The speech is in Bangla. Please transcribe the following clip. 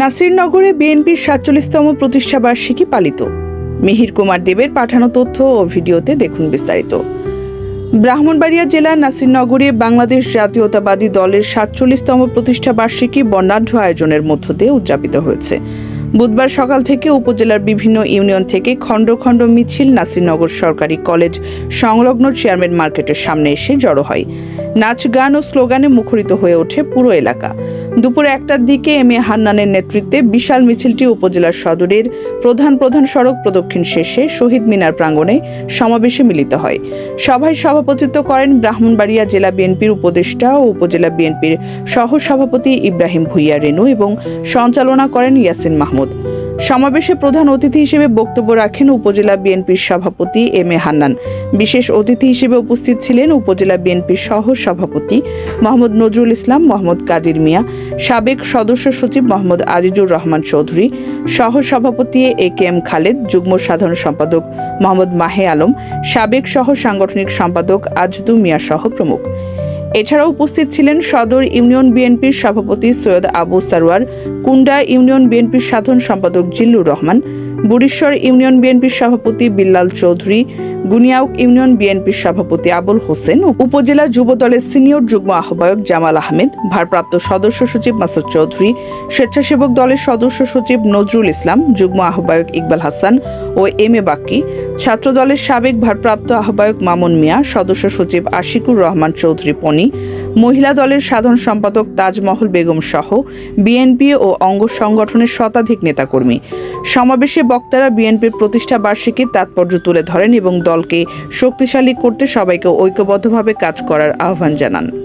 নাসিরনগরে বিএনপির সাতচল্লিশতম প্রতিষ্ঠাবার্ষিকী পালিত। মিহির কুমার দেবের পাঠানো তথ্য ও ভিডিওতে দেখুন বিস্তারিত। ব্রাহ্মণবাড়িয়া জেলার নাসিরনগরে বাংলাদেশ জাতীয়তাবাদী দলের সাতচল্লিশতম প্রতিষ্ঠাবার্ষিকী বর্ণাঢ্য আয়োজনের মধ্য দিয়ে উদযাপিত হয়েছে। বুধবার সকাল থেকে উপজেলার বিভিন্ন ইউনিয়ন থেকে খণ্ড খণ্ড মিছিল নাসিরনগর সরকারি কলেজ সংলগ্ন চেয়ারম্যান মার্কেটের সামনে এসে জড়ো হয়। নাচ গান ও স্লোগানে মুখরিত হয়ে ওঠে পুরো এলাকা। দুপুর একটার দিকে এম এ হান্নানের নেতৃত্বে বিশাল মিছিলটি উপজেলার সদরের প্রধান প্রধান সড়ক প্রদক্ষিণ শেষে শহীদ মিনার প্রাঙ্গণে সমাবেশে মিলিত হয়। সভায় সভাপতিত্ব করেন ব্রাহ্মণবাড়িয়া জেলা বিএনপির উপদেষ্টা ও উপজেলা বিএনপির সহ সভাপতি ইব্রাহিম ভুইয়া রেনু এবং সঞ্চালনা করেন ইয়াসিন মাহমুদ। সমাবেশে প্রধান অতিথি হিসেবে বক্তব্য রাখেন উপজেলা বিএনপির সভাপতি এম এ হান্নান। বিশেষ অতিথি হিসেবে উপস্থিত ছিলেন উপজেলা বিএনপির সহ সভাপতি মোহাম্মদ নজরুল ইসলাম, মোহাম্মদ কাদির মিয়া, সাবেক সদস্য সচিব মোহাম্মদ আজিজুর রহমান চৌধুরী, সহ সভাপতি এ কে এম খালেদ, যুগ্ম সাধারণ সম্পাদক মোহাম্মদ মাহে আলম, সাবেক সহ সাংগঠনিক সম্পাদক আজদু মিয়া সহ প্রমুখ। এছাড়াও উপস্থিত ছিলেন সদর ইউনিয়ন বিএনপির সভাপতি সৈয়দ আবু সারওয়ার, কুন্ডা ইউনিয়ন বিএনপির সাধারণ সম্পাদক জিল্লুর রহমান, বুড়িশ্বর ইউনিয়ন বিএনপির সভাপতি বিল্লাল চৌধুরী, গুনিয়াউক ইউনিয়ন বিএনপির সভাপতি আবুল হোসেন, উপজেলা যুব দলের সিনিয়র যুগ্ম আহ্বায়ক জামাল আহমেদ, ভারপ্রাপ্ত সদস্য সচিব মাসুদ চৌধুরী, স্বেচ্ছাসেবক দলের সদস্য সচিব নজরুল ইসলাম, যুগ্ম আহ্বায়ক ইকবাল হাসান ও এম এ বাক্কি ছাত্রদলের সাবেক ভারপ্রাপ্ত আহ্বায়ক মামুন মিয়া, সদস্য সচিব আশিকুর রহমান চৌধুরী পনি মহিলা দলের সাধারণ সম্পাদক তাজমহল বেগম সহ বিএনপি ও অঙ্গ সংগঠনের শতাধিক নেতাকর্মী। সমাবেশে বক্তারা বিএনপির প্রতিষ্ঠা বার্ষিকীর তাৎপর্য তুলে ধরেন এবং দলকে শক্তিশালী করতে সবাইকে ঐক্যবদ্ধভাবে কাজ করার আহ্বান জানান।